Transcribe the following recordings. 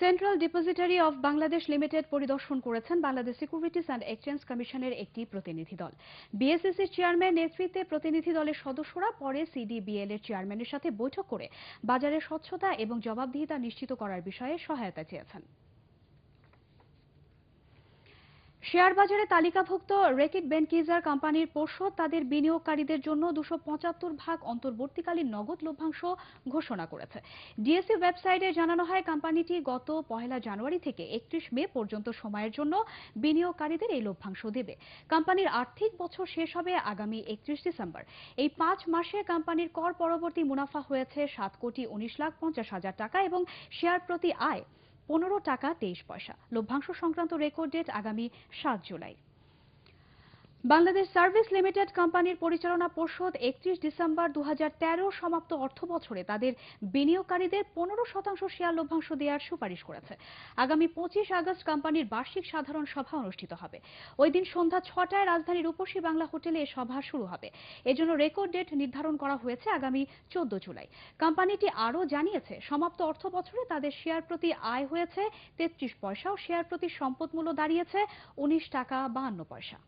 Central depository of Bangladesh limited পরিদর্শন করেছেন Bangladesh securities and exchange কমিশনের একটি প্রতিনিধি দল। বিএসইসির চেয়ারম্যান নেতৃত্বে প্রতিনিধি দলের সদস্যরা পরে সিডিবিএল এর চেয়ারম্যানের সাথে বৈঠক করে বাজারের স্বচ্ছতা এবং জবাবদিহিতা নিশ্চিত করার বিষয়ে সহায়তা চেয়েছেন। শেয়ার বাজারে তালিকাভুক্ত রেকিট বেনকিজার কোম্পানির পর্ষদ তাদের বিনিয়োগকারীদের জন্য দুশো ভাগ অন্তর্বর্তীকালীন নগদ লভ্যাংশ ঘোষণা করেছে। ডিএসসি ওয়েবসাইটে জানানো হয়, কোম্পানিটি গত পহেলা জানুয়ারি থেকে একত্রিশ মে পর্যন্ত সময়ের জন্য বিনিয়োগকারীদের এই লভ্যাংশ দেবে। কোম্পানির আর্থিক বছর শেষ হবে আগামী একত্রিশ ডিসেম্বর। এই পাঁচ মাসে কোম্পানির কর পরবর্তী মুনাফা হয়েছে সাত কোটি উনিশ লাখ পঞ্চাশ হাজার টাকা এবং শেয়ার প্রতি আয় পনেরো টাকা তেইশ পয়সা। লভ্যাংশ সংক্রান্ত রেকর্ড ডেট আগামী সাত জুলাই। বাংলাদেশ সার্ভিস লিমিটেড কোম্পানির পরিচালনা পর্ষদ একত্রিশ ডিসেম্বর দু হাজার তেরো সমাপ্ত অর্থ বছরে তাদের বিনিয়োগকারীদের পনেরো শতাংশ শেয়ার লভ্যাংশ দেওয়ার সুপারিশ করেছে। আগামী পঁচিশ আগস্ট কোম্পানির বার্ষিক সাধারণ সভা অনুষ্ঠিত হবে। ওই দিন সন্ধ্যা ছটায় রাজধানীর রূপসী বাংলা হোটেলে এ সভা শুরু হবে। এজন্য রেকর্ড ডেট নির্ধারণ করা হয়েছে আগামী চোদ্দ জুলাই। কোম্পানিটি আরও জানিয়েছে, সমাপ্ত অর্থ বছরে তাদের শেয়ার প্রতি আয় হয়েছে তেত্রিশ পয়সা ও শেয়ার প্রতি সম্পদ মূল্য দাঁড়িয়েছে উনিশ টাকা বাহান্ন পয়সা।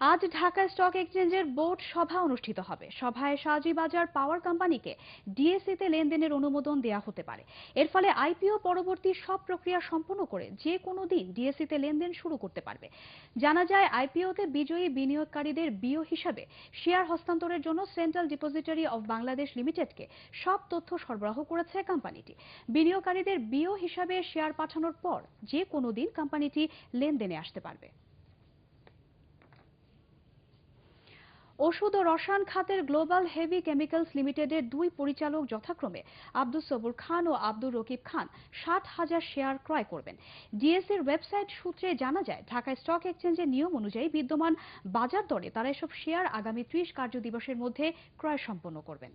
আজ ঢাকা স্টক এক্সচেঞ্জের বোর্ড সভা অনুষ্ঠিত হবে। সভায় বাজার পাওয়ার কোম্পানিকে ডিএসসিতে লেনদেনের অনুমোদন দেয়া হতে পারে। এর ফলে আইপিও পরবর্তী সব প্রক্রিয়া সম্পন্ন করে যে কোনো দিন ডিএসসিতে লেনদেন শুরু করতে পারবে। জানা যায়, আইপিওতে বিজয়ী বিনিয়োগকারীদের বিও হিসাবে শেয়ার হস্তান্তরের জন্য সেন্ট্রাল ডিপোজিটরি অব বাংলাদেশ লিমিটেডকে সব তথ্য সরবরাহ করেছে কোম্পানিটি। বিনিয়োগকারীদের বিও হিসাবে শেয়ার পাঠানোর পর যে কোনো দিন কোম্পানিটি লেনদেনে আসতে পারবে। ওষুধ ও রসায়ন খাতের গ্লোবাল হেভি কেমিক্যালস লিমিটেডের দুই পরিচালক যথাক্রমে আব্দুল সবুর খান ও আব্দুর রকিব খান ষাট হাজার শেয়ার ক্রয় করবেন। ডিএসির ওয়েবসাইট সূত্রে জানা যায় ঢাকা স্টক এক্সচেঞ্জের নিয়ম অনুযায়ী বিদ্যমান বাজার দরে তারা এসব শেয়ার আগামী ত্রিশ কার্যদিবসের মধ্যে ক্রয় সম্পন্ন করবেন।